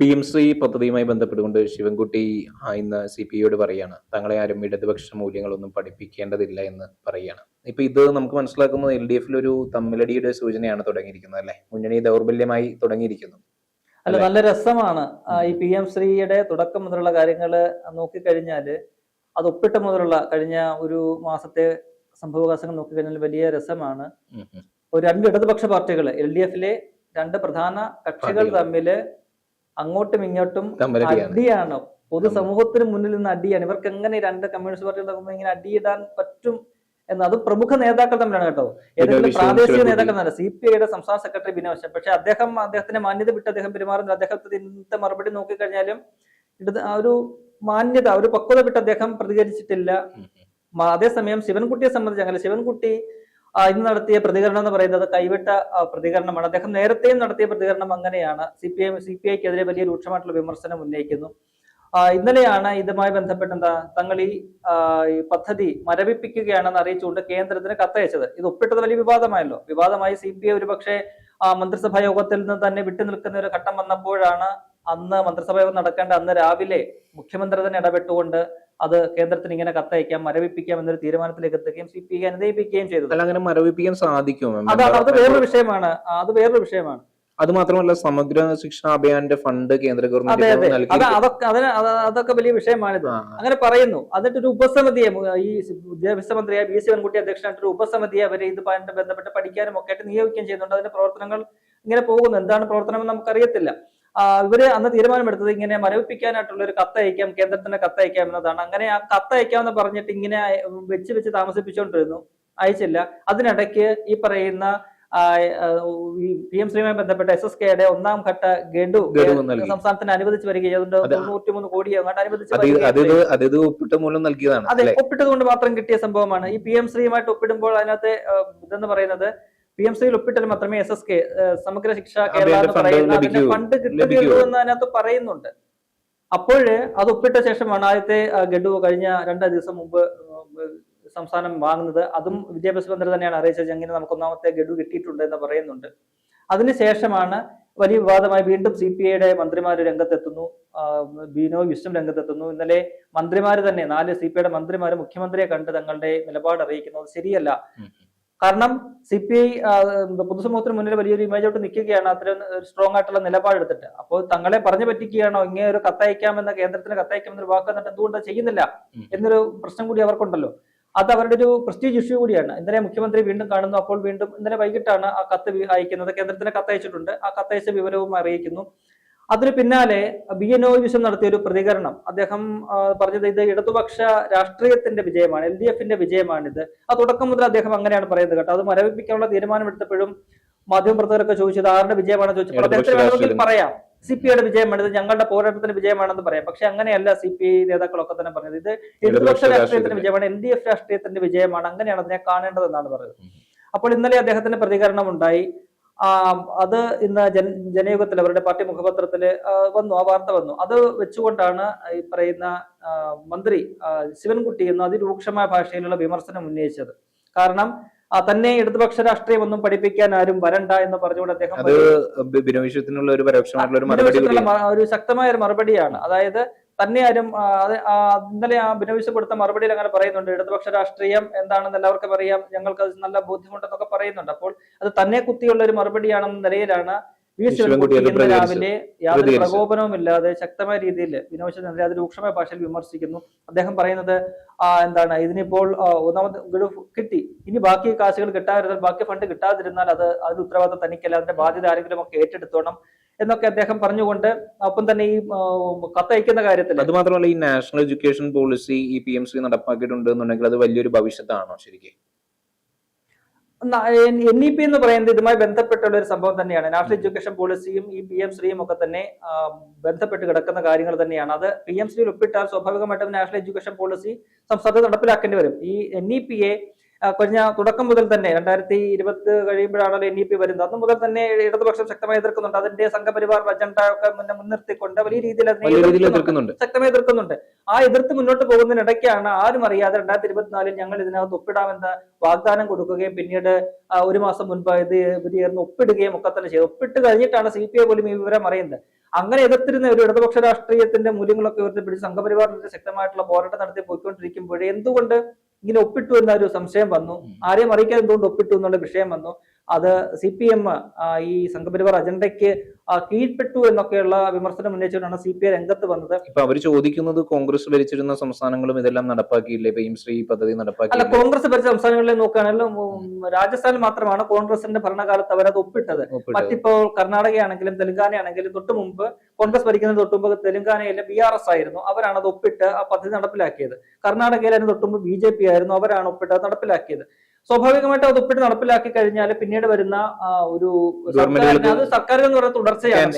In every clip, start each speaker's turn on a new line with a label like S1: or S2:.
S1: P M Shri പദ്ധതിയുമായി ബന്ധപ്പെട്ടുകൊണ്ട് ശിവൻകുട്ടി ഇന്ന് സി പി ഐയോട് പറയാണ് തങ്ങളെ ആരും ഇടതുപക്ഷ മൂല്യങ്ങളൊന്നും പഠിപ്പിക്കേണ്ടതില്ല എന്ന് പറയാണ്. ഇപ്പൊ ഇത് നമുക്ക് മനസ്സിലാക്കുന്നത് എൽ ഡി എഫിൽ ഒരു തമ്മിലടിയുടെ സൂചനയാണ് തുടങ്ങിയിരിക്കുന്നത് അല്ലെ? മുന്നണി ദൗർബല്യമായി തുടങ്ങിയിരിക്കുന്നു.
S2: അല്ല നല്ല രസമാണ് ഈ പി എം ശ്രീയുടെ തുടക്കം മുതലുള്ള കാര്യങ്ങൾ നോക്കിക്കഴിഞ്ഞാൽ അത് ഒപ്പിട്ട മുതലുള്ള കഴിഞ്ഞ ഒരു മാസത്തെ സംഭവവികാസങ്ങൾ നോക്കിക്കഴിഞ്ഞാൽ വലിയ രസമാണ്. ഒരു രണ്ട് ഇടതുപക്ഷ പാർട്ടികൾ എൽ ഡി എഫിലെ രണ്ട് പ്രധാന കക്ഷികൾ
S1: പാർട്ടികൾ.
S2: അങ്ങോട്ടും ഇങ്ങോട്ടും അടിയാണ്. പൊതുസമൂഹത്തിന് മുന്നിൽ നിന്ന് അടിയാണ്. ഇവർക്ക് എങ്ങനെ രണ്ട് കമ്മ്യൂണിസ്റ്റ് പാർട്ടികൾ തമ്മിൽ ഇങ്ങനെ അടിയിടാൻ പറ്റും എന്ന് അത് പ്രമുഖ നേതാക്കൾ തമ്മിലാണ് കേട്ടോ. ഏതെങ്കിലും പ്രാദേശിക. നേതാക്കൾ തന്നെ സി പി ഐയുടെ സംസ്ഥാന സെക്രട്ടറി ബിനോഷ് പക്ഷെ അദ്ദേഹം അദ്ദേഹത്തിന്റെ മാന്യത വിട്ട് അദ്ദേഹം പെരുമാറുന്നത് അദ്ദേഹത്തിന് ഇന്നത്തെ മറുപടി നോക്കിക്കഴിഞ്ഞാലും ഒരു മാന്യത ഒരു പക്വത വിട്ട് അദ്ദേഹം പ്രതികരിച്ചിട്ടില്ല. അതേസമയം ശിവൻകുട്ടിയെ സംബന്ധിച്ച് അങ്ങനെ ശിവൻകുട്ടി ഇന്ന് നടത്തിയ പ്രതികരണം എന്ന് പറയുന്നത് കൈവിട്ട പ്രതികരണമാണ്. അദ്ദേഹം നേരത്തെയും നടത്തിയ പ്രതികരണം അങ്ങനെയാണ്. C P I C P ഐക്കെതിരെ വലിയ രൂക്ഷമായിട്ടുള്ള വിമർശനം ഉന്നയിക്കുന്നു. ഇന്നലെയാണ് ഇതുമായി ബന്ധപ്പെട്ട് എന്താ തങ്ങൾ ഈ പദ്ധതി മരവിപ്പിക്കുകയാണെന്ന് അറിയിച്ചുകൊണ്ട് കേന്ദ്രത്തിന് കത്തയച്ചത്. ഇത് ഒപ്പിട്ടത് വലിയ വിവാദമായല്ലോ. വിവാദമായി സി പി ഐ ഒരുപക്ഷെ മന്ത്രിസഭാ യോഗത്തിൽ നിന്ന് തന്നെ വിട്ടുനിൽക്കുന്ന ഒരു ഘട്ടം വന്നപ്പോഴാണ് അന്ന് മന്ത്രിസഭാ യോഗം നടക്കേണ്ട അന്ന് രാവിലെ മുഖ്യമന്ത്രി തന്നെ ഇടപെട്ടുകൊണ്ട് അത് കേന്ദ്രത്തിന് ഇങ്ങനെ കത്തയക്കാം മരവിപ്പിക്കാം എന്നൊരു തീരുമാനത്തിലേക്ക് എത്തുകയും സി പി ഐ അനുദയിപ്പിക്കുകയും ചെയ്തത്.
S1: അല്ല അങ്ങനെ മരവിപ്പിക്കാൻ സാധിക്കും
S2: അതാണ് അത് വേറൊരു വിഷയമാണ്. അത് വേറൊരു വിഷയമാണ്.
S1: അത് മാത്രമല്ല സമഗ്ര ശിക്ഷാ അഭിയാന്റെ ഫണ്ട് കേന്ദ്ര
S2: അതെ
S1: ഗവൺമെന്റ്
S2: അതെ അത് അതൊക്കെ അതിന് അതൊക്കെ വലിയ വിഷയമാണിത്. അങ്ങനെ പറയുന്നു. എന്നിട്ട് ഒരു ഉപസമിതിയെ ഈ വിദ്യാഭ്യാസ മന്ത്രിയായ ബി സി അധ്യക്ഷനായിട്ട് ഒരു ഉപസമിതിയെ അവരെ ഇതുമായിട്ട് ബന്ധപ്പെട്ട് പഠിക്കാനും ഒക്കെ ആയിട്ട് നിയോഗിക്കുകയും ചെയ്യുന്നുണ്ട്. അതിന്റെ പ്രവർത്തനങ്ങൾ ഇങ്ങനെ പോകുന്നു. എന്താണ് പ്രവർത്തനം നമുക്കറിയത്തില്ല. ഇവർ അന്ന് തീരുമാനമെടുത്തത് ഇങ്ങനെ മരവിപ്പിക്കാനായിട്ടുള്ള ഒരു കത്തയക്കാം കേന്ദ്രത്തിന്റെ കത്തയക്കാം എന്നതാണ്. അങ്ങനെ ആ കത്തയക്കാമെന്ന് പറഞ്ഞിട്ട് ഇങ്ങനെ വെച്ച് വെച്ച് താമസിപ്പിച്ചുകൊണ്ടിരുന്നു അയച്ചില്ല. അതിനിടയ്ക്ക് ഈ പറയുന്ന പി എം ശ്രീയുമായി ബന്ധപ്പെട്ട എസ് എസ് കെയുടെ ഒന്നാം ഘട്ട ഗഡു. സംസ്ഥാനത്തിന് അനുവദിച്ച് വരികയും അതുകൊണ്ട്
S1: അത്.
S2: തൊണ്ണൂറ്റിമൂന്ന് കോടി അങ്ങോട്ട് അനുവദിച്ച്
S1: ഒപ്പിട്ട മൂലം നൽകിയതാണ്
S2: അതെ ഒപ്പിട്ടത് കൊണ്ട് മാത്രം കിട്ടിയ സംഭവമാണ്. ഈ പി എം ശ്രീയുമായിട്ട് ഒപ്പിടുമ്പോൾ അതിനകത്ത് ഇതെന്ന് പറയുന്നത് പി എം സിയിൽ ഒപ്പിട്ടാൽ മാത്രമേ എസ് എസ് കെ സമഗ്ര ശിക്ഷ കേരള എന്ന്
S1: ഫണ്ട്
S2: പറയുന്ന അതിന്റെ ഫണ്ട് കിട്ടുകയുള്ളൂ എന്ന് അതിനകത്ത് പറയുന്നുണ്ട്. അപ്പോഴ് അത് ഒപ്പിട്ട ശേഷമാണ് ആദ്യത്തെ ഗഡു കഴിഞ്ഞ രണ്ട് ദിവസം മുമ്പ് സംസ്ഥാനം വാങ്ങുന്നത്. അതും വിദ്യാഭ്യാസ മന്ത്രി തന്നെയാണ് അറിയിച്ചത്. അങ്ങനെ നമുക്ക് ഒന്നാമത്തെ ഗഡു കിട്ടിയിട്ടുണ്ട് എന്ന് പറയുന്നുണ്ട്. അതിനുശേഷമാണ് വലിയ വിവാദമായി വീണ്ടും സി പി ഐയുടെ മന്ത്രിമാർ രംഗത്തെത്തുന്നു. ബീനോ വിശ്വം രംഗത്തെത്തുന്നു. ഇന്നലെ മന്ത്രിമാർ തന്നെ നാല് സി പി ഐയുടെ മന്ത്രിമാർ മുഖ്യമന്ത്രിയെ കണ്ട് തങ്ങളുടെ നിലപാട് അറിയിക്കുന്നത് ശരിയല്ല. കാരണം സി പി ഐ പൊതുസമൂഹത്തിന് മുന്നിൽ വലിയൊരു ഇമേജ് ആയിട്ട് നിൽക്കുകയാണ്. അത്രയും സ്ട്രോങ് ആയിട്ടുള്ള നിലപാടെടുത്തിട്ട്. അപ്പോൾ തങ്ങളെ പറഞ്ഞു പറ്റിക്കുകയാണോ? ഇങ്ങനെ ഒരു കത്തയക്കാമെന്ന കേന്ദ്രത്തിന് കത്തയക്കാമെന്നൊരു വാക്ക് എന്നിട്ട് എന്തുകൊണ്ട് ചെയ്യുന്നില്ല എന്നൊരു പ്രശ്നം കൂടി അവർക്കുണ്ടല്ലോ. അത് അവരുടെ ഒരു പ്രസ്റ്റീജ് ഇഷ്യൂ കൂടിയാണ്. ഇന്നലെ മുഖ്യമന്ത്രി വീണ്ടും കാണുന്നു. അപ്പോൾ വീണ്ടും ഇന്നലെ വൈകിട്ടാണ് ആ കത്ത് അയക്കുന്നത്. കേന്ദ്രത്തിന് കത്തയച്ചിട്ടുണ്ട്. ആ കത്തയച്ച വിവരവും അറിയിക്കുന്നു. അതിന് പിന്നാലെ ബി എൻ ഒ വിശ്വം നടത്തിയ ഒരു പ്രതികരണം. അദ്ദേഹം പറഞ്ഞത് ഇത് ഇടതുപക്ഷ രാഷ്ട്രീയത്തിന്റെ വിജയമാണ് എൽ ഡി എഫിന്റെ വിജയമാണിത്. ആ തുടക്കം മുതൽ അദ്ദേഹം അങ്ങനെയാണ് പറയുന്നത് കേട്ടോ. അത് മരവിപ്പിക്കാനുള്ള തീരുമാനമെടുത്തപ്പോഴും മാധ്യമപ്രവർത്തകരൊക്കെ ചോദിച്ചത് ആരുടെ വിജയമാണെന്ന് ചോദിച്ചപ്പോൾ അദ്ദേഹത്തിന് വേണമെങ്കിൽ. പറയാം. സി പി ഐയുടെ വിജയമാണ് ഇത് ഞങ്ങളുടെ പോരാട്ടത്തിന്റെ വിജയമാണെന്ന് പറയാം. പക്ഷെ അങ്ങനെയല്ല സി പി ഐ നേതാക്കളൊക്കെ തന്നെ പറഞ്ഞത്. ഇത് ഇടതുപക്ഷ രാഷ്ട്രീയത്തിന്റെ. വിജയമാണ് എൽ ഡി എഫ് രാഷ്ട്രീയത്തിന്റെ വിജയമാണ് അങ്ങനെയാണ് അതിനെ കാണേണ്ടതെന്നാണ് പറയുന്നത്. അപ്പോൾ ഇന്നലെ അദ്ദേഹത്തിന്റെ പ്രതികരണം ഉണ്ടായി അത് ഇന്ന് ജന ജനയുഗത്തിൽ അവരുടെ പാർട്ടി മുഖപത്രത്തിൽ വന്നു ആ വാർത്ത വന്നു. അത് വെച്ചുകൊണ്ടാണ് ഈ പറയുന്ന മന്ത്രി ശിവൻകുട്ടി എന്ന് അതിരൂക്ഷമായ ഭാഷയിലുള്ള വിമർശനം ഉന്നയിച്ചത്. കാരണം തന്നെ ഇടതുപക്ഷ രാഷ്ട്രീയം ഒന്നും പഠിപ്പിക്കാൻ ആരും വരണ്ട എന്ന് പറഞ്ഞുകൊണ്ട് അദ്ദേഹം
S1: ഒരു
S2: ശക്തമായ ഒരു മറുപടിയാണ്. അതായത് തന്നെ ആരും ഇന്നലെ ആ ഭിന്നവിശപ്പെടുത്ത മറുപടിയിൽ അങ്ങനെ പറയുന്നുണ്ട്. ഇടതുപക്ഷ രാഷ്ട്രീയം എന്താണെന്ന് എല്ലാവർക്കും അറിയാം. ഞങ്ങൾക്ക് അത് നല്ല ബോധ്യമുണ്ടെന്നൊക്കെ പറയുന്നുണ്ട്. അപ്പോൾ അത് തന്നെ കുത്തിയുള്ള ഒരു മറുപടിയാണെന്ന നിലയിലാണ് വി ശിവൻകുട്ടി. രാവിലെ യാതൊരു
S1: പ്രതികരിച്ചത്.
S2: പ്രകോപനവും ഇല്ലാതെ ശക്തമായ രീതിയിൽ വിനോദനെതിരെ അത് രൂക്ഷമായ ഭാഷയിൽ വിമർശിക്കുന്നു അദ്ദേഹം പറയുന്നത് എന്താണ് ഇതിനിപ്പോൾ ഒന്നാമത് ഗഡു കിട്ടി ഇനി ബാക്കി കാശുകൾ കിട്ടാതിരുന്നാൽ ബാക്കി ഫണ്ട് കിട്ടാതിരുന്നാൽ അത് അതിന് ഉത്തരവാദിത്തം തനിക്കല്ല അതിന്റെ ബാധ്യത ആരെങ്കിലും ഒക്കെ ഏറ്റെടുത്തോണം എന്നൊക്കെ അദ്ദേഹം പറഞ്ഞുകൊണ്ട് ഒപ്പം തന്നെ ഈ കത്തയക്കുന്ന കാര്യത്തിൽ
S1: അത് മാത്രമല്ല ഈ നാഷണൽ എഡ്യൂക്കേഷൻ പോളിസി ഈ പി എം സി നടപ്പാക്കിയിട്ടുണ്ട് എന്നുണ്ടെങ്കിൽ അത് വലിയൊരു ഭവിഷ്യത്താണോ ശരിക്കും
S2: എൻ ഇ പി എന്ന് പറയുന്നത് ഇതുമായി ബന്ധപ്പെട്ടുള്ള ഒരു സംഭവം തന്നെയാണ്. നാഷണൽ എഡ്യൂക്കേഷൻ പോളിസിയും ഈ പി എം ശ്രീയും ഒക്കെ തന്നെ ബന്ധപ്പെട്ട് കിടക്കുന്ന കാര്യങ്ങൾ തന്നെയാണ്. അത് പി എം ശ്രീയിൽ ഒപ്പിട്ടാൽ സ്വാഭാവികമായിട്ടും നാഷണൽ എഡ്യൂക്കേഷൻ പോളിസി സംസ്ഥാനത്ത് നടപ്പിലാക്കേണ്ടി വരും. ഈ എൻ ഇ പിയെ ആ, കഴിഞ്ഞ തുടക്കം മുതൽ തന്നെ രണ്ടായിരത്തി ഇരുപത് കഴിയുമ്പോഴാണല്ലോ എൻ ഇ പി വരുന്നത്. അന്ന് മുതൽ തന്നെ ഇടതുപക്ഷം ശക്തമായി എതിർക്കുന്നുണ്ട്. അതിന്റെ സംഘപരിവാർ അജണ്ട ഒക്കെ മുന്നേ മുൻനിർത്തിക്കൊണ്ട് വലിയ രീതിയിൽ അതിനെ ശക്തമായി എതിർക്കുന്നുണ്ട്. ആ എതിർത്ത് മുന്നോട്ട് പോകുന്നതിനിടയ്ക്കാണ് ആരും അറിയാതെ രണ്ടായിരത്തി ഇരുപത്തിനാലിൽ ഞങ്ങൾ ഇതിനകത്ത് ഒപ്പിടാമെന്ന് വാഗ്ദാനം കൊടുക്കുകയും പിന്നീട് ഒരു മാസം മുൻപ് ഇത് ചേർന്ന് ഒപ്പിടുകയും ഒക്കെ തന്നെ ചെയ്തു. ഒപ്പിട്ട് കഴിഞ്ഞിട്ടാണ് സി പി ഐ പോലും ഈ വിവരം അറിയുന്നത്. അങ്ങനെ എതിർത്തിരുന്ന ഒരു ഇടതുപക്ഷ രാഷ്ട്രീയത്തിന്റെ മൂല്യങ്ങളൊക്കെ ഉയർത്തിപ്പിടിച്ച് സംഘപരിവാറിന്റെ ശക്തമായിട്ടുള്ള പോരാട്ടം നടത്തി പോയിക്കൊണ്ടിരിക്കുമ്പോൾ എന്തുകൊണ്ട് ഇങ്ങനെ ഒപ്പിട്ടു എന്ന ഒരു സംശയം വന്നു. ആരെയും അറിയിക്കാതെ എന്തുകൊണ്ട് ഒപ്പിട്ടു എന്നുള്ള വിഷയം വന്നു. അത് സി പി എം ഈ സംഘപരിവാർ അജണ്ടയ്ക്ക് കീഴ്പ്പെട്ടു എന്നൊക്കെയുള്ള വിമർശനം ഉന്നയിച്ചുകൊണ്ടാണ് സി പി ഐ രംഗത്ത് വന്നത്.
S1: ഇപ്പൊ അവർ ചോദിക്കുന്നത് കോൺഗ്രസ് ഭരിച്ചിരുന്ന സംസ്ഥാനങ്ങളും ഇതെല്ലാം നടപ്പാക്കിയില്ലേ? ഇപ്പൊ ശ്രീ പദ്ധതി
S2: നടപ്പാക്കി
S1: അല്ല
S2: കോൺഗ്രസ് ഭരിച്ച സംസ്ഥാനങ്ങളിൽ നോക്കുകയാണെങ്കിൽ രാജസ്ഥാൻ രാജസ്ഥാനിൽ മാത്രമാണ് കോൺഗ്രസിന്റെ ഭരണകാലത്ത് അവരത് ഒപ്പിട്ടത്. മറ്റിപ്പോൾ കർണാടകയാണെങ്കിലും തെലങ്കാനയാണെങ്കിലും തൊട്ട് മുമ്പ് കോൺഗ്രസ് ഭരിക്കുന്ന തൊട്ട് മുമ്പ് തെലങ്കാനയിലെ ബി ആർ എസ് ആയിരുന്നു. അവരാണ് അത് ഒപ്പിട്ട് ആ പദ്ധതി നടപ്പിലാക്കിയത്. കർണാടകയിൽ അതിന് തൊട്ട് മുമ്പ് ബി ജെ പി ആയിരുന്നു. അവരാണ് ഒപ്പിട്ട് അത് നടപ്പിലാക്കിയത്. സ്വാഭാവികമായിട്ട് അത് ഒപ്പിട്ട് നടപ്പിലാക്കി കഴിഞ്ഞാൽ പിന്നീട് വരുന്ന ഒരു സർക്കാരിന് അത് സർക്കാർ എന്ന് പറയുന്നത് തുടർച്ചയാണ്.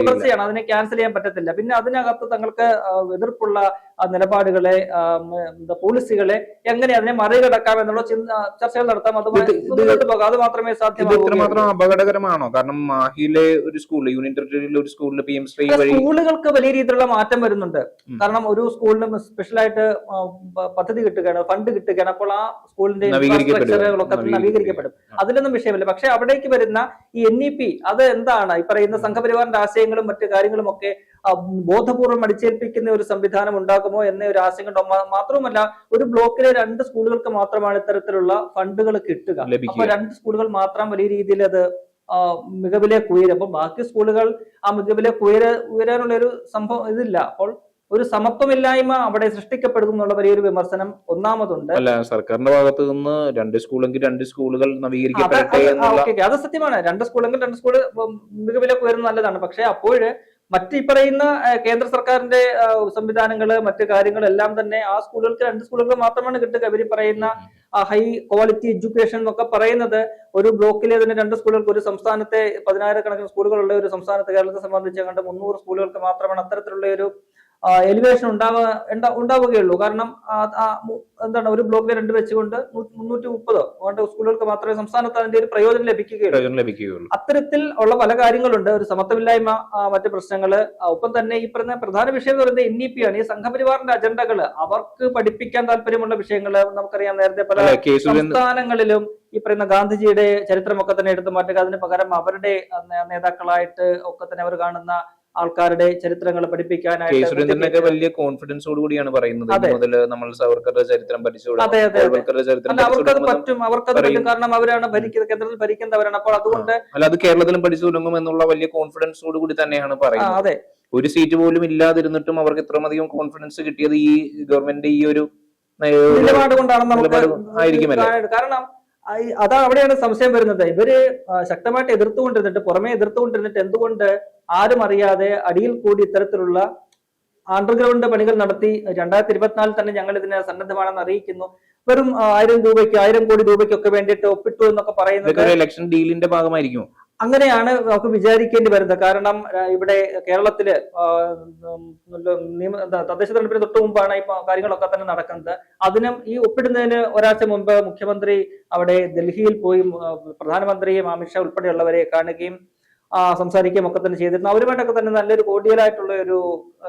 S2: തുടർച്ചയാണ്. അതിനെ ക്യാൻസൽ ചെയ്യാൻ പറ്റത്തില്ല. പിന്നെ അതിനകത്ത് തങ്ങൾക്ക് എതിർപ്പുള്ള നിലപാടുകളെ പോളിസികളെ എങ്ങനെ അതിനെ മറികടക്കാം എന്നുള്ള ചർച്ചകൾ നടത്താം. അത് മുന്നോട്ട് പോകാം. അത് മാത്രമേ സാധ്യമാകൂ
S1: ഇത്രമാത്രം അപകടകരമാണോ? കാരണം മാഹിയിലെ ഒരു സ്കൂൾ യൂണിയൻ ടെറിട്ടറിയിലെ ഒരു സ്കൂളിൽ പി എം ശ്രീ
S2: സ്കൂളുകൾക്ക് വലിയ രീതിയിലുള്ള മാറ്റം വരുന്നുണ്ട്. കാരണം ഒരു സ്കൂളിന് സ്പെഷ്യലായിട്ട് പദ്ധതി കിട്ടുകയാണ് ഫണ്ട് കിട്ടുകയാണ് അപ്പോൾ ആ സ്കൂളിന്റെ. ഇൻഫ്രാസ്ട്രക്ചറുകളൊക്കെ നവീകരിക്കപ്പെടും. അതിലൊന്നും വിഷയമില്ല. പക്ഷെ അവിടേക്ക് വരുന്ന ഈ എൻ ഇ പി അത് എന്താണ്? ഈ പറയുന്ന സംഘപരിവാറിന്റെ ആശയങ്ങളും മറ്റു കാര്യങ്ങളും ഒക്കെ ബോധപൂർവം അടിച്ചേൽപ്പിക്കുന്ന ഒരു സംവിധാനം ഉണ്ടാക്കുമോ എന്ന ഒരു ആശങ്ക മാത്രവുമല്ല ഒരു ബ്ലോക്കിലെ രണ്ട് സ്കൂളുകൾക്ക് മാത്രമാണ് ഇത്തരത്തിലുള്ള ഫണ്ടുകൾ കിട്ടുക. അപ്പൊ രണ്ട് സ്കൂളുകൾ മാത്രം വലിയ രീതിയിൽ അത് മികവിലേക്ക് ഉയരും അപ്പൊ ബാക്കി സ്കൂളുകൾ ആ മികവിലേക്ക് ഉയര ഉയരാനുള്ള ഒരു സംഭവം ഇതില്ല. അപ്പോൾ ഒരു സമത്വമില്ലായ്മ അവിടെ സൃഷ്ടിക്കപ്പെടുന്നു എന്നുള്ള വലിയൊരു വിമർശനം ഒന്നാമതുണ്ട്.
S1: അല്ല സർക്കാരിന്റെ ഭാഗത്ത് നിന്ന് രണ്ട് സ്കൂളെങ്കിൽ രണ്ട് സ്കൂളുകൾ നവീകരിക്കപ്പെടട്ടെ.
S2: അത് സത്യമാണ്. രണ്ട് സ്കൂളെങ്കിൽ രണ്ട് സ്കൂൾ മികവിലേക്ക് ഉയരുന്നത് നല്ലതാണ്. പക്ഷെ അപ്പോഴ് മറ്റ് ഈ പറയുന്ന കേന്ദ്ര സർക്കാരിന്റെ സംവിധാനങ്ങൾ മറ്റു കാര്യങ്ങളെല്ലാം തന്നെ ആ സ്കൂളുകൾക്ക് രണ്ട് സ്കൂളുകൾ മാത്രമാണ് കിട്ടുക. ഇവർ പറയുന്ന ഹൈ ക്വാളിറ്റി എഡ്യൂക്കേഷൻ എന്നൊക്കെ പറയുന്നത് ഒരു ബ്ലോക്കിലെ തന്നെ രണ്ട് സ്കൂളുകൾക്ക് ഒരു സംസ്ഥാനത്തെ പതിനായിരക്കണക്കിന് സ്കൂളുകളുള്ള ഒരു സംസ്ഥാനത്ത് കേരളത്തെ സംബന്ധിച്ച് കണ്ട് മുന്നൂറ് സ്കൂളുകൾക്ക് മാത്രമാണ് അത്തരത്തിലുള്ള ഒരു എലിവേഷൻ ഉണ്ടാവുക ഉണ്ടാ- ഉണ്ടാവുകയുള്ളൂ. കാരണം എന്താണ് ഒരു ബ്ലോക്ക് രണ്ട് വെച്ചുകൊണ്ട് മുന്നൂറ്റി മുപ്പതോ അതുകൊണ്ട് സ്കൂളുകൾക്ക് മാത്രമേ സംസ്ഥാനത്ത് അതിന്റെ ഒരു പ്രയോജനം ലഭിക്കുകയുള്ളൂ. അത്തരത്തിൽ ഉള്ള പല കാര്യങ്ങളുണ്ട്. ഒരു സമത്വമില്ലായ്മ മറ്റു പ്രശ്നങ്ങൾ ഒപ്പം തന്നെ ഈ പറഞ്ഞ പ്രധാന വിഷയം എന്ന് പറയുന്നത് എൻ ഇ പി ആണ് ഈ സംഘപരിവാറിന്റെ അജണ്ടകൾ അവർക്ക് പഠിപ്പിക്കാൻ താല്പര്യമുള്ള വിഷയങ്ങൾ നമുക്കറിയാം. നേരത്തെ പല സംസ്ഥാനങ്ങളിലും ഈ പറയുന്ന ഗാന്ധിജിയുടെ ചരിത്രമൊക്കെ തന്നെ എടുത്തു മാറ്റുക. അതിന് പകരം അവരുടെ നേതാക്കളായിട്ട് ഒക്കെ തന്നെ അവർ കാണുന്ന ആൾക്കാരുടെ ചരിത്രങ്ങൾ പഠിപ്പിക്കാനായിട്ട്
S1: വലിയ കോൺഫിഡൻസോട് കൂടിയാണ് പറയുന്നത്. മുതൽ നമ്മൾ സവർക്കറുടെ ചരിത്രം
S2: അവർക്കത് പറ്റും. അവർക്കത് പറ്റും. കാരണം അവരാണ് ഭരിക്കുന്നത് കേന്ദ്രത്തിൽ ഭരിക്കുന്നവരാണ്. അപ്പോൾ അതുകൊണ്ട്
S1: അല്ല അത് കേരളത്തിലും പഠിച്ചു തുടങ്ങും എന്നുള്ള വലിയ കോൺഫിഡൻസോട് കൂടി തന്നെയാണ് പറയുന്നത്.
S2: അതെ.
S1: ഒരു സീറ്റ് പോലും ഇല്ലാതിരുന്നിട്ടും അവർക്ക് ഇത്രമധികം കോൺഫിഡൻസ് കിട്ടിയത് ഈ ഗവൺമെന്റ് ഈ ഒരു
S2: നിലപാട് കൊണ്ടാണ് നമുക്ക്? കാരണം അതാ അവിടെയാണ് സംശയം വരുന്നത്. ഇവർ ശക്തമായിട്ട് എതിർത്തുകൊണ്ടിരുന്നിട്ട് പുറമെ എതിർത്തുകൊണ്ടിരുന്നിട്ട് എന്തുകൊണ്ട് ആരും അറിയാതെ അടിയിൽ കൂടി ഇത്തരത്തിലുള്ള അണ്ടർഗ്രൗണ്ട് പണികൾ നടത്തി രണ്ടായിരത്തി ഇരുപത്തിനാലിൽ തന്നെ ഞങ്ങൾ ഇതിനെ സന്നദ്ധമാണെന്ന് അറിയിക്കുന്നു. വെറും ആയിരം രൂപയ്ക്ക് ആയിരം കോടി രൂപയ്ക്കൊക്കെ വേണ്ടിയിട്ട് ഒപ്പിട്ടു എന്നൊക്കെ പറയുന്നത്
S1: ഇലക്ഷൻ ഡീലിന്റെ ഭാഗമായിരിക്കും
S2: അങ്ങനെയാണ് നമുക്ക് വിചാരിക്കേണ്ടി വരുന്നത്. കാരണം ഇവിടെ കേരളത്തിൽ നിയമ തദ്ദേശ തെരഞ്ഞെടുപ്പിന് തൊട്ട് മുമ്പാണ് ഈ കാര്യങ്ങളൊക്കെ തന്നെ നടക്കുന്നത്. അതിനും ഈ ഒപ്പിടുന്നതിന് ഒരാഴ്ച മുമ്പ് മുഖ്യമന്ത്രി അവിടെ ഡൽഹിയിൽ പോയി പ്രധാനമന്ത്രിയും അമിത്ഷാ ഉൾപ്പെടെയുള്ളവരെ കാണുകയും സംസാരിക്കുകയും ഒക്കെ തന്നെ ചെയ്തിരുന്നു. അവരുമായിട്ടൊക്കെ തന്നെ നല്ലൊരു കോടിയലായിട്ടുള്ള ഒരു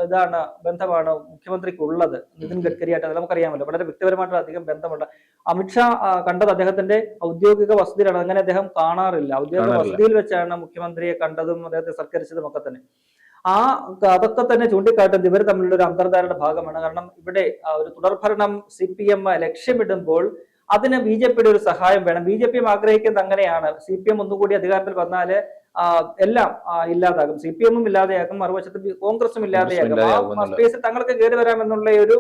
S2: ഇതാണ് ബന്ധമാണ് മുഖ്യമന്ത്രിക്ക് ഉള്ളത് നിതിൻ ഗഡ്കരിയായിട്ട് ആയിട്ട് നമുക്കറിയാമല്ലോ. വളരെ വ്യക്തിപരമായിട്ടുള്ള അധികം ബന്ധമുണ്ട്. അമിത്ഷാ കണ്ടത് അദ്ദേഹത്തിന്റെ ഔദ്യോഗിക വസതിയിലാണ്. അങ്ങനെ അദ്ദേഹം കാണാറില്ല. ഔദ്യോഗിക. വസതിയിൽ വെച്ചാണ് മുഖ്യമന്ത്രിയെ കണ്ടതും അദ്ദേഹത്തെ സത്കരിച്ചതും ഒക്കെ തന്നെ. ആ അതൊക്കെ തന്നെ ചൂണ്ടിക്കാട്ടുന്നത് ഇവർ തമ്മിലുള്ള ഒരു അന്തർധാരയുടെ ഭാഗമാണ്. കാരണം ഇവിടെ ഒരു തുടർഭരണം സി പി എം ലക്ഷ്യമിടുമ്പോൾ അതിന് ബി ജെ പിയുടെ ഒരു സഹായം വേണം. ബി ജെ പിയും ആഗ്രഹിക്കുന്നത് അങ്ങനെയാണ്. സി പി എം ഒന്നുകൂടി അധികാരത്തിൽ വന്നാൽ എല്ലാം ഇല്ലാതാകും. സി പി എമ്മും ഇല്ലാതെയാകും. മറുവശത്ത് കോൺഗ്രസും ഇല്ലാതെയാകും. ആ സ്പേസിൽ തങ്ങൾക്ക് കയറി വരാമെന്നുള്ള ഒരു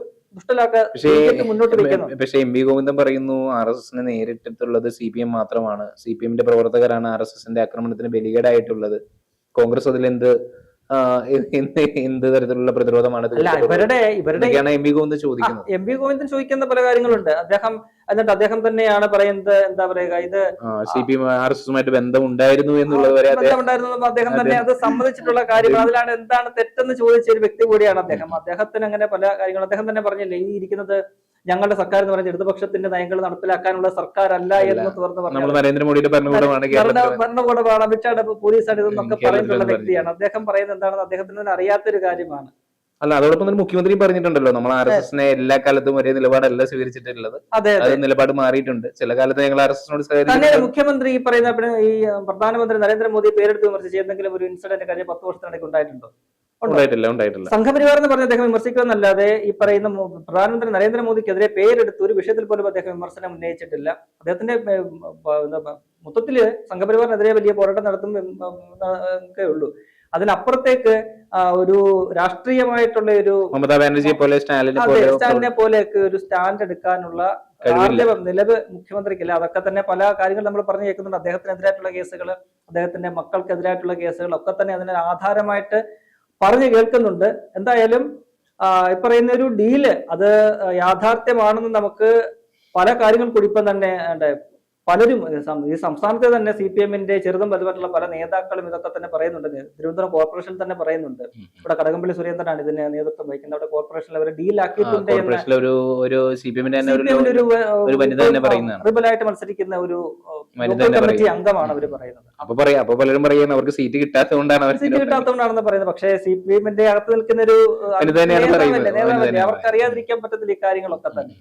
S1: പക്ഷേ എം വി ഗോവിന്ദൻ പറയുന്നു ആർ എസ് എസിനെ നേരിട്ടിട്ടുള്ളത് സി പി എം മാത്രമാണ്. സി പി എമ്മിന്റെ പ്രവർത്തകരാണ് ആർ എസ് എസിന്റെ ആക്രമണത്തിന് ബലികേടായിട്ടുള്ളത്. കോൺഗ്രസ് അതിൽ എന്ത് തരത്തിലുള്ള പ്രതിരോധമാണ്
S2: ഇവരുടെ ഇവരുടെ
S1: എം വി ഗോവിന്ദൻ ചോദിക്കുന്നത്.
S2: എം വി ഗോവിന്ദൻ ചോദിക്കുന്ന പല കാര്യങ്ങളുണ്ട്. അദ്ദേഹം എന്നിട്ട് അദ്ദേഹം തന്നെയാണ് പറയുന്നത് എന്താ പറയുക ഇത്
S1: സി പി ആർ എസ് എസുമായിട്ട് ബന്ധം ഉണ്ടായിരുന്നു എന്നുള്ളത് വരെ അദ്ദേഹം
S2: ബന്ധമുണ്ടായിരുന്നു അദ്ദേഹം തന്നെ അത് സമ്മതിച്ചിട്ടുള്ള കാര്യങ്ങൾ. അതിലാണ് എന്താണ് തെറ്റെന്ന് ചോദിച്ച ഒരു വ്യക്തി കൂടിയാണ് അദ്ദേഹം. അദ്ദേഹത്തിന് അങ്ങനെ പല കാര്യങ്ങളും അദ്ദേഹം തന്നെ പറഞ്ഞില്ലേ ഈ ഇരിക്കുന്നത് ഞങ്ങളുടെ സർക്കാർ എന്ന് പറയുന്നത് ഇടതുപക്ഷത്തിന്റെ നയങ്ങൾ നടപ്പിലാക്കാനുള്ള സർക്കാരല്ല എന്ന് തുറന്ന് പറഞ്ഞു
S1: നരേന്ദ്രമോദിയുടെ ഭരണകൂടമാണ്
S2: അമിത്ഷായുടെ പോലീസാണ് ഇതെന്നൊക്കെ
S1: പറയുന്നുള്ള.
S2: വ്യക്തിയാണ്. അദ്ദേഹം പറയുന്നത് എന്താണെന്ന് അദ്ദേഹത്തിന് തന്നെ അറിയാത്തൊരു കാര്യമാണ്.
S1: അല്ല അതോടൊപ്പം തന്നെ മുഖ്യമന്ത്രിയും പറഞ്ഞിട്ടുണ്ടല്ലോ നമ്മൾ ആർ എസ് എസിനെ എല്ലാ കാലത്തും ഒരേ നിലപാടല്ല സ്വീകരിച്ചിട്ടുള്ളത്.
S2: അതെ
S1: നിലപാട് മാറിയിട്ടുണ്ട്. ചില കാലത്ത് ഞങ്ങൾ ആർ എസ് എസിനോട്
S2: മുഖ്യമന്ത്രി ഈ പറയുന്ന ഈ പ്രധാനമന്ത്രി നരേന്ദ്രമോദി പേരെടുത്ത് വിമർശിച്ച് എന്തെങ്കിലും ഒരു ഇൻസിഡന്റ് കാര്യം പത്ത് വർഷത്തിനിടയ്ക്ക് ഉണ്ടായിട്ടുണ്ടോ? ഉണ്ടോ?
S1: ഉണ്ടായിട്ടില്ല ഉണ്ടായിട്ടില്ല.
S2: സംഘപരിവാർ എന്ന് പറഞ്ഞ് അദ്ദേഹം വിമർശിക്കുന്നല്ലാതെ ഈ പറയുന്ന പ്രധാനമന്ത്രി നരേന്ദ്രമോദിക്കെതിരെ പേരെടുത്ത് ഒരു വിഷയത്തിൽ പോലും അദ്ദേഹം വിമർശനം ഉന്നയിച്ചിട്ടില്ല. അദ്ദേഹത്തിന്റെ മൊത്തത്തിൽ സംഘപരിവാറിനെതിരെ വലിയ പോരാട്ടം നടത്തും ഒക്കെ ഉള്ളൂ. അതിനപ്പുറത്തേക്ക് ഒരു രാഷ്ട്രീയമായിട്ടുള്ള ഒരു
S1: മമതാ ബാനർജിയെ പോലെ സ്റ്റാലിനെ
S2: പോലെയൊക്കെ ഒരു സ്റ്റാൻഡ് എടുക്കാനുള്ള. ആർജവം നിലവ് മുഖ്യമന്ത്രിക്കില്ല. അതൊക്കെ തന്നെ പല കാര്യങ്ങൾ നമ്മൾ പറഞ്ഞു കേൾക്കുന്നുണ്ട്. അദ്ദേഹത്തിനെതിരായിട്ടുള്ള കേസുകൾ അദ്ദേഹത്തിന്റെ മക്കൾക്കെതിരായിട്ടുള്ള കേസുകൾ ഒക്കെ തന്നെ അതിന് ആധാരമായിട്ട് പറഞ്ഞു കേൾക്കുന്നുണ്ട് എന്തായാലും ഈ പറയുന്ന ഒരു ഡീൽ അത് യാഥാർത്ഥ്യമാണെന്ന് നമുക്ക് പല കാര്യങ്ങൾ കൂടി ഇപ്പം തന്നെ. പലരും ഈ സംസ്ഥാനത്തെ തന്നെ സി പി എമ്മിന്റെ ചെറുതും വലുതായിട്ടുള്ള പല നേതാക്കളും ഇതൊക്കെ തന്നെ പറയുന്നുണ്ട്. തിരുവനന്തപുരം കോർപ്പറേഷൻ തന്നെ പറയുന്നുണ്ട്. ഇവിടെ കടകംപള്ളി സുരേന്ദ്രനാണ് ഇതിന് നേതൃത്വം വഹിക്കുന്നത്. അവിടെ കോർപ്പറേഷനിൽ അവർ ഡീലാക്കിയിട്ടുണ്ട്. റിബലായിട്ട് മത്സരിക്കുന്ന ഒരു കമ്മിറ്റി
S1: പറയുന്നത്.
S2: അംഗമാണ് അവർ പറയുന്നത്.
S1: അപ്പൊ പറയാം അപ്പൊ പലരും പറയുന്നത് അവർക്ക് സീറ്റ് കിട്ടാത്തതുകൊണ്ടാണ് അവർ
S2: സീറ്റ് കിട്ടാത്തതുകൊണ്ടാണെന്ന് പറയുന്നത്. പക്ഷേ സി പി എമ്മിന്റെ അകത്ത് നിൽക്കുന്ന ഒരു നേതാവല്ലേ, അവർക്ക് അറിയാതിരിക്കാൻ പറ്റത്തില്ല ഈ കാര്യങ്ങളൊക്കെ തന്നെ.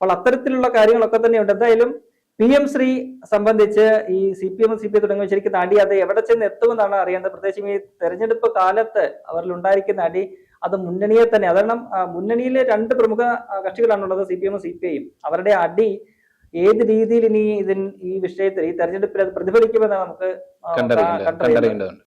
S2: അപ്പോൾ അത്തരത്തിലുള്ള കാര്യങ്ങളൊക്കെ തന്നെയുണ്ട്. എന്തായാലും പി എം ശ്രീ സംബന്ധിച്ച് ഈ C P M C P തുടങ്ങിയ ശരിക്കും അടി അത് എവിടെ ചെന്ന് എത്തുമെന്നാണ് അറിയേണ്ടത്. പ്രത്യേകിച്ചും ഈ തെരഞ്ഞെടുപ്പ് കാലത്ത് അവരിൽ ഉണ്ടായിരിക്കുന്ന അടി അത് മുന്നണിയെ തന്നെ കാരണം മുന്നണിയിലെ രണ്ട് പ്രമുഖ കക്ഷികളാണ് ഉള്ളത് സി പി എമ്മും സി പി ഐയും. അവരുടെ അടി ഏത് രീതിയിൽ ഇനി ഇതിൻ ഈ വിഷയത്തിൽ ഈ തെരഞ്ഞെടുപ്പിൽ അത് പ്രതിഫലിക്കുമെന്നാണ് നമുക്ക്
S1: കണ്ടറിയേണ്ടത്
S2: കണ്ടറിയേണ്ടത്
S1: കണ്ടറിയേണ്ടതുണ്ട്.